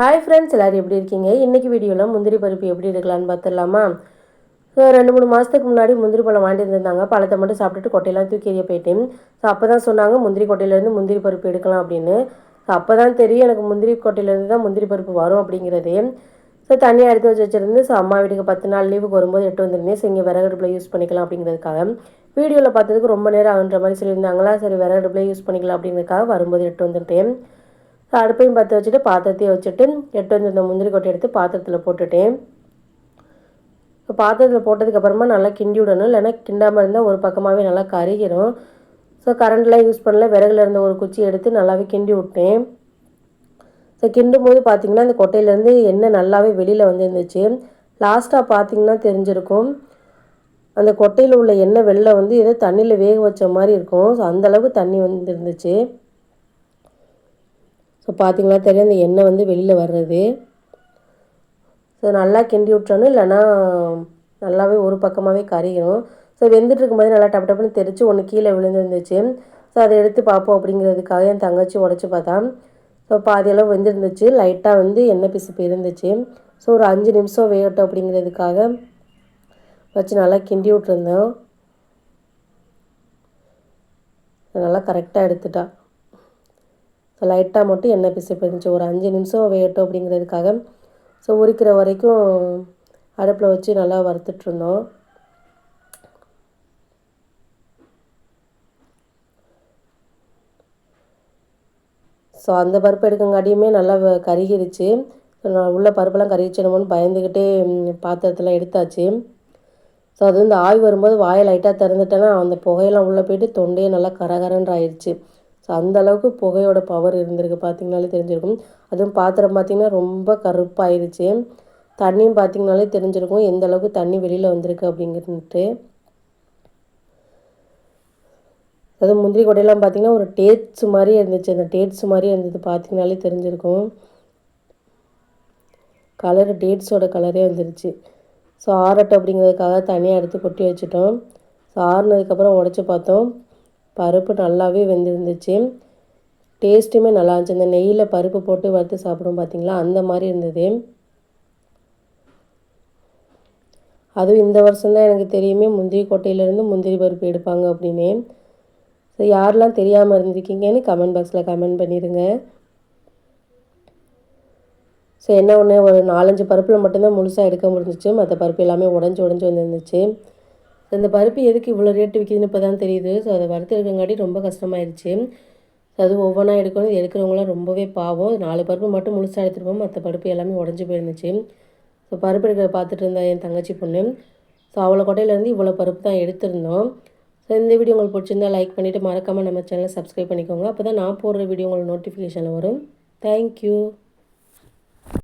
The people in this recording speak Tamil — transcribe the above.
ஹாய் ஃப்ரெண்ட்ஸ் எல்லோரும் எப்படி இருக்கீங்க? இன்றைக்கி வீடியோவில் முந்திரி பருப்பு எப்படி எடுக்கலான்னு பார்த்துடலாமா ஸோ ரெண்டு மூணு மாதத்துக்கு முன்னாடி முந்திரி பழம் வாங்கிட்டு இருந்திருந்தாங்க பழத்தை மட்டும் சாப்பிட்டுட்டு கொட்டையெல்லாம் தூக்கி எறிய போயிட்டேன். ஸோ அப்போ தான் சொன்னாங்க முந்திரி கொட்டையிலேருந்து முந்திரி பருப்பு எடுக்கலாம் அப்படின்னு. ஸோ அப்போ தான் தெரியும் எனக்கு முந்திரி கொட்டையிலேருந்து தான் முந்திரி பருப்பு வரும் அப்படிங்கிறது. ஸோ தண்ணியை எடுத்து வச்சு வச்சுருந்து ஸோ அம்மா வீட்டுக்கு பத்து நாள் லீவுக்கு வரும்போது எட்டு வந்திருந்தேன். ஸோ இங்கே விறகடுப்பில் யூஸ் பண்ணிக்கலாம் அப்படிங்கிறதுக்காக. வீடியோவில் பார்த்ததுக்கு ரொம்ப நேரம் ஆகுன்ற மாதிரி சொல்லியிருந்தாங்களா? சரி விறகடுப்பில் யூஸ் பண்ணிக்கலாம் அப்படிங்கிறதுக்காக வரும்போது எட்டு வந்துட்டேன் அடுப்பையும் பற்ற வச்சுட்டு பாத்திரத்தையும் வச்சுட்டு எட்டு வந்து இந்த முந்திரி கொட்டை எடுத்து பாத்திரத்தில் போட்டுட்டேன். இப்போ பாத்திரத்தில் போட்டதுக்கப்புறமா நல்லா கிண்டி விடணும். இல்லைன்னா கிண்டாமல் இருந்தால் ஒரு பக்கமாகவே நல்லா கருகிடும் ஸோ கரண்ட்லாம் யூஸ் பண்ணல. விறகுல இருந்த ஒரு குச்சி எடுத்து நல்லாவே கிண்டி விட்டேன். ஸோ கிண்டும் போது பார்த்திங்கன்னா அந்த கொட்டையிலேருந்து எண்ணெய் நல்லாவே வெளியில் வந்துருந்துச்சு. லாஸ்ட்டாக பார்த்திங்கன்னா தெரிஞ்சிருக்கும். அந்த கொட்டையில் உள்ள எண்ணெய் வெளில வந்து ஏதோ தண்ணியில் வேக வச்ச மாதிரி இருக்கும். ஸோ அந்தளவுக்கு தண்ணி வந்துருந்துச்சு. ஸோ பார்த்திங்களா தெரியும் அந்த எண்ணெய் வந்து வெளியில் வர்றது. ஸோ நல்லா கிண்டி விட்டுறணும் இல்லைன்னா நல்லாவே ஒரு பக்கமாகவே கரையிடும் ஸோ வெந்துட்டு இருக்கும்போது நல்லா டப்பு டப்புன்னு தெரிச்சு ஒன்று கீழே விழுந்துருந்துச்சு. ஸோ அதை எடுத்து பார்ப்போம் அப்படிங்கிறதுக்காக என் தங்கச்சி உடச்சி பார்த்தா. ஸோ பாதியளவு வெந்துருந்துச்சு. லைட்டாக வந்து எண்ணெய் பிசுப்பு இருந்துச்சு. ஸோ ஒரு அஞ்சு நிமிஷம் வேகட்டும் அப்படிங்கிறதுக்காக வச்சு நல்லா கிண்டி விட்டுருந்தோம். நல்லா கரெக்டாக எடுத்துட்டா. ஸோ லைட்டாக மட்டும் எண்ணெய் பிசுப்பு இருந்துச்சு ஒரு அஞ்சு நிமிஷம் வேகட்டும் அப்படிங்கிறதுக்காக. ஸோ உரிக்கிற வரைக்கும் அடுப்பில் வச்சு நல்லா வறுத்துட்ருந்தோம். ஸோ அந்த பருப்பு எடுக்கங்காட்டியுமே நல்லா கருகிருச்சு. உள்ள பருப்பெல்லாம் கருகிச்சிடணும்னு பயந்துக்கிட்டே பாத்திரத்தெல்லாம் எடுத்தாச்சு. ஸோ அது வந்து ஆய் வரும்போது வாயை லைட்டாக திறந்துட்டேன்னா அந்த புகையெல்லாம் உள்ளே போயிட்டு தொண்டையே நல்லா கரகரன்ற ஆயிடுச்சு ஸோ அந்தளவுக்கு புகையோட பவர் இருந்திருக்கு பார்த்திங்கனாலே தெரிஞ்சிருக்கும். அதுவும் பாத்திரம் பார்த்திங்கன்னா ரொம்ப கருப்பாயிருச்சு. தண்ணியும் பார்த்திங்கனாலே தெரிஞ்சிருக்கும் எந்த அளவுக்கு தண்ணி வெளியில் வந்திருக்கு அப்படிங்கிறது அது முந்திரி கொடையெல்லாம் பார்த்திங்கன்னா ஒரு டேட்ஸ் மாதிரியே இருந்துச்சு. அந்த டேட்ஸ் மாதிரி இருந்தது பார்த்திங்கனாலே தெரிஞ்சிருக்கும். கலர் டேட்ஸோட கலரே வந்துருச்சு. ஸோ ஆரட்டு அப்படிங்கிறதுக்காக தனியாக எடுத்து கொட்டி வச்சுட்டோம். ஸோ ஆறுனதுக்கப்புறம் உடச்சி பார்த்தோம். பருப்பு நல்லாவே வெந்திருந்துச்சு. டேஸ்ட்டுமே நல்லா இருந்துச்சு. இந்த நெய்யில் பருப்பு போட்டு வறுத்து சாப்பிடும் பார்த்திங்களா அந்த மாதிரி இருந்தது. அதுவும் இந்த வருஷம்தான் எனக்கு தெரியுமே முந்திரி கொட்டையிலேருந்து முந்திரி பருப்பு எடுப்பாங்க அப்படின்னு. ஸோ யாரெல்லாம் தெரியாமல் இருந்திருக்கீங்கன்னு கமெண்ட் பாக்ஸில் கமெண்ட் பண்ணிடுங்க ஸோ என்ன ஒன்று ஒரு நாலஞ்சு பருப்பில் மட்டும்தான் முழுசாக எடுக்க முடிஞ்சிச்சு. மற்ற பருப்பு எல்லாமே உடஞ்சி உடஞ்சி வந்துருந்துச்சு. ஸோ இந்த பருப்பு எதுக்கு இவ்வளோ ரேட்டு விற்கிதுன்னு இப்போ தான் தெரியுது. ஸோ அதை வறுத்து எடுக்கங்காட்டி ரொம்ப கஷ்டமாயிருச்சு. ஸோ அது ஒவ்வொன்றா எடுக்கணும். எடுக்கிறவங்களாம் ரொம்பவே பாவம். நாலு பருப்பு மட்டும் முழுசாக எடுத்துருப்போம். மற்ற பருப்பு எல்லாமே உடஞ்சி போயிருந்துச்சு. ஸோ பருப்பு எடுக்கிற பார்த்துட்டு இருந்தா என் தங்கச்சி பொண்ணு. ஸோ அவ்வளோ கொட்டையிலேருந்து இவ்வளோ பருப்பு தான் எடுத்திருந்தோம். ஸோ இந்த வீடியோ உங்களுக்கு பிடிச்சிருந்தா லைக் பண்ணிவிட்டு மறக்காமல் நம்ம சேனலை சப்ஸ்கிரைப் பண்ணிக்கோங்க. அப்போ தான் நான் போடுற வீடியோ உங்களுக்கு நோட்டிஃபிகேஷனில் வரும். தேங்க்யூ